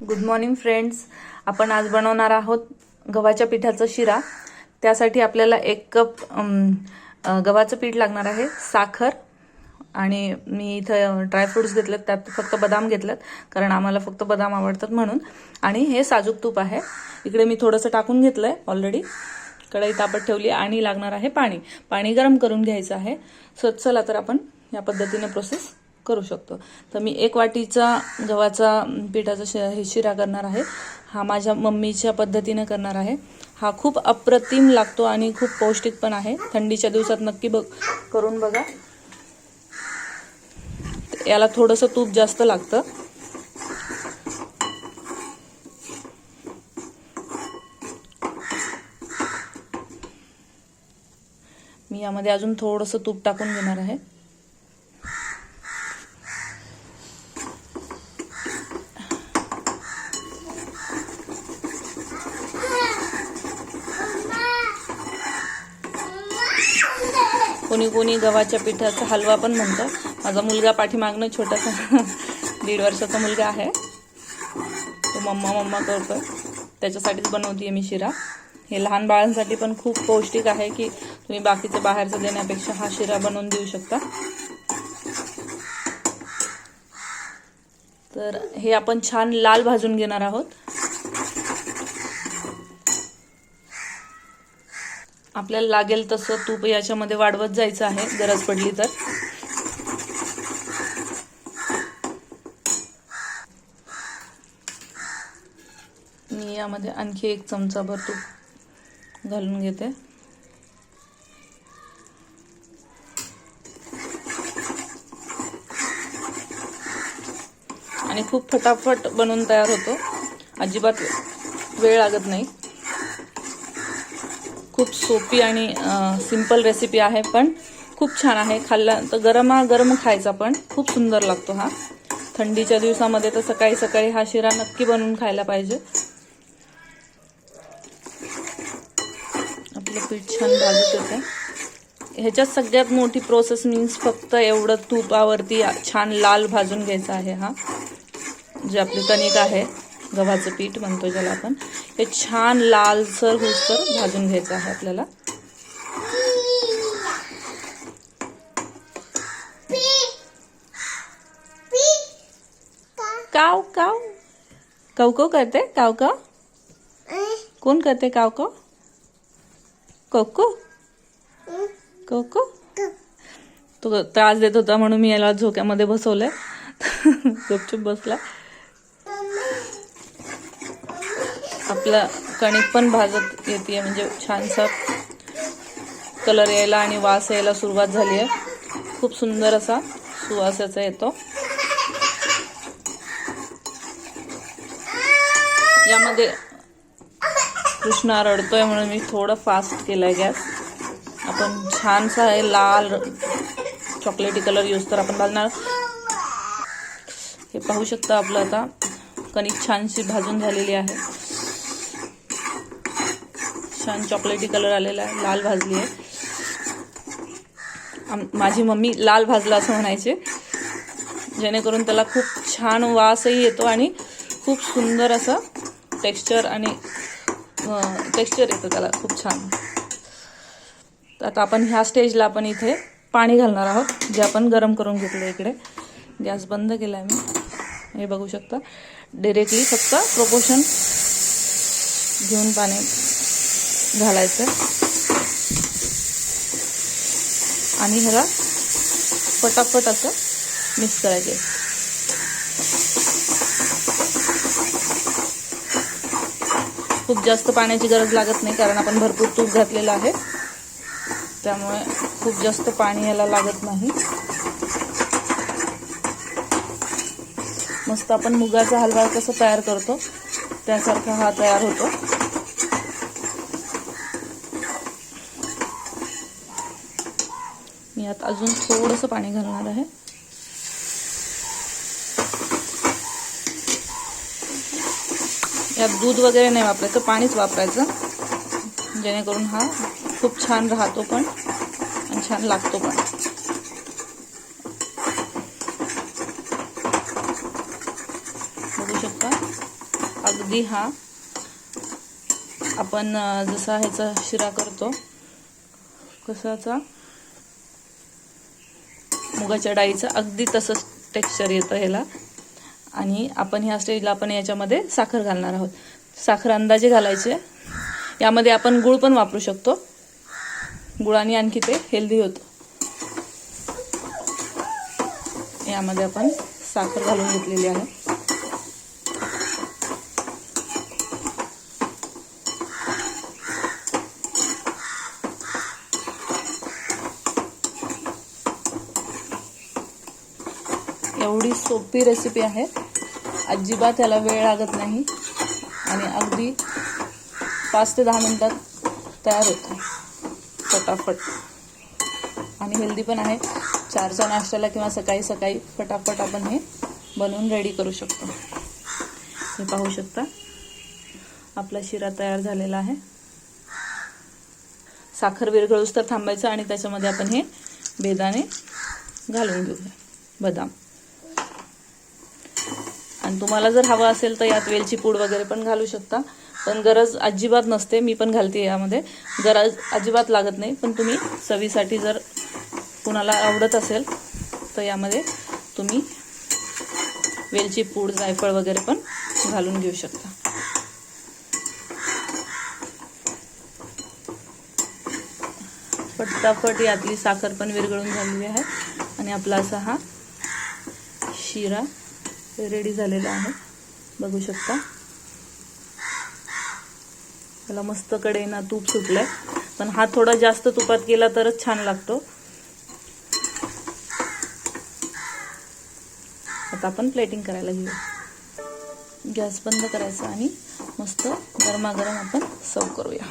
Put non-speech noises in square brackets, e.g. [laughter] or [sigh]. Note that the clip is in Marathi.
गुड मॉर्निंग फ्रेंड्स आपण आज बनवणार आहोत गव्हाच्या पिठाचा शिरा. त्यासाठी आपल्याला एक कप गव्हाचं पीठ लागणार आहे साखर. आणि मी इथं ड्रायफ्रुट्स घेतलेत त्यात फक्त बदाम घेतलेत कारण आम्हाला फक्त बदाम आवडतात म्हणून. आणि हे साजूक तूप आहे. इकडे मी थोडंसं टाकून घेतलं आहे ऑलरेडी कढई तापत ठेवली आणि लागणार आहे पाणी. पाणी गरम करून घ्यायचं आहे. सो चला तर आपण या पद्धतीने प्रोसेस करू शकतो. तर मी एक वाटीचा गव्हाचा पिठाचा शि हे शिरा करणार आहे. हा माझ्या मम्मीच्या पद्धतीने करणार आहे. हा खूप अप्रतिम लागतो आणि खूप पौष्टिक पण आहे. थंडीच्या दिवसात नक्की बघ करून बघा. याला थोडंसं तूप जास्त लागतं. मी यामध्ये अजून थोडंसं तूप टाकून घेणार आहे. कोणी कोणी गव्हाच्या पिठाचा हलवा पण म्हणतं माझा मुलगा पाठीमागनं छोटासा [laughs] दीड वर्षाचा मुलगा आहे. तो मम्मा मम्मा करतो त्याच्यासाठीच बनवते मी शिरा. हे लहान बाळांसाठी पण खूप पौष्टिक आहे की तुम्ही बाकीचं बाहेरचं देण्यापेक्षा हा शिरा बनवून देऊ शकता. तर हे आपण छान लाल भाजून घेणार आहोत. आपल्याला लागेल तसं तूप याच्यामध्ये वाढवत जायचं आहे. गरज पडली तर. मी यामध्ये आणखी एक चमचाभर तूप घालून घेते. आणि खूप फटाफट बनवून तयार होतो. अजिबात वेळ लागत नाही. खूप सोपी आणि सिंपल रेसिपी आहे पण खूप छान आहे. खाल्ला तर गरमा गरम खायचा पण. खूप सुंदर लागतो हा. थंडीच्या दिवसामध्ये तर सकाळी सकाळी हा शिरा नक्की बनवून खायला पाहिजे. आपलं पीठ छान भाजत येते ह्याच्यात सगळ्यात मोठी प्रोसेस मीन्स फक्त एवढं तुपावरती छान लाल भाजून घ्यायचा आहे हा. जे आपली कणिक आहे. गव्हाचं पीठ म्हणतो ज्याला आपण. हे छान लालसर होसर भाजून घ्यायचं आहे आपल्याला. काव काव. काव करते? काव काव. कोण करते काव काव? कोको कोको तो त्रास देत होता म्हणून मी याला झोक्यामध्ये बसवलंय. [laughs] गुपचूप बसला. आपलं कणिक पण भाजत येते म्हणजे छानसा कलर यायला आणि वास यायला सुरुवात झाली आहे खूप सुंदर असा सुवासाचा येतो. यामध्ये कृष्णा रडतोय म्हणून मी थोडं फास्ट केलंय गॅस. आपण छानसा हे लाल चॉकलेटी कलर यूज तर आपण घालणार. हे पाहू शकता आपलं आता कणिक छानशी भाजून झालेली आहे. छान चॉकलेटी कलर आलेला आहे. लाल भाजली आहे. माझी मम्मी लाल भाजला असं म्हणायचे. जेणेकरून त्याला खूप छान वासही येतो आणि खूप सुंदर असं टेक्स्चर आणि टेक्स्चर येतं त्याला खूप छान. तर आता आपण ह्या स्टेजला आपण इथे पाणी घालणार आहोत. जे आपण गरम करून घेतलं इकडे. गॅस बंद केला आहे मी. हे बघू शकता. डिरेक्टली फक्त प्रोपोशन घेऊन पाणी घालायचं. आणि ह्याला पटापट असं मिक्स करायचे. खूप जास्त पाण्याची गरज लागत नाही कारण आपण भरपूर तूप घातलेलं आहे. त्यामुळे खूप जास्त पाणी याला लागत नाही. मस्त आपण मुगाचा हलवा कसं तयार करतो त्यासारखा हा तयार होतो. मी यात अजून थोडंसं पाणी घालणार आहे. यात दूध वगैरे नाही वापरायचं पाणीच वापरायचं. जेणेकरून हा खूप छान राहतो पण आणि छान लागतो पण. बघू शकता. अगदी हा आपण जसा ह्याचा शिरा करतो कसाचा मुगाच्या डाळीचं अगदी तसंच टेक्स्चर येतं ह्याला. आणि आपण ह्या स्टेजला आपण याच्यामध्ये साखर घालणार आहोत. साखर अंदाजे घालायचे. यामध्ये आपण गुळ पण वापरू शकतो. गुळाने आणखी ते हेल्दी होतं. यामध्ये आपण साखर घालून घेतलेली आहे. एवढी सोपी रेसिपी आहे. अजिबात त्याला वेळ लागत नाही. आणि अगदी पाच ते दहा मिनटात तयार होतं. फटाफट आणि हेल्दी पण आहे. चारच्या नाश्त्याला किंवा सकाळी सकाळी फटाफट आपण हे बनवून रेडी करू शकतो. हे पाहू शकता. आपला शिरा तयार झालेला आहे. साखर विरघळूस तर थांबायचं आणि त्याच्यामध्ये आपण हे बेदाणे घालून घेऊया. बदाम. आणि तुम्हाला जर हवं असेल तर यात वेलची पूड वगैरे पण घालू शकता. पण गरज अजिबात नसते मी पण घालते यामध्ये. गरज अजिबात लागत नाही पण तुम्ही चवीसाठी जर कुणाला आवडत असेल तर यामध्ये तुम्ही वेलची पूड जायफळ वगैरे पण घालून घेऊ शकता. फटाफट यातली साखर पण विरघळून झालेली आहे. आणि आपला असा हा शिरा रेडी झालेलं आहे. बघू शकता. त्याला मस्त कडेना तूप सुटलंय. पण हा थोडा जास्त तुपात गेला तरच छान लागतो. आता आपण प्लेटिंग करायला घेऊ गॅस बंद करायचा आणि मस्त गरमागरम आपण सर्व करूया.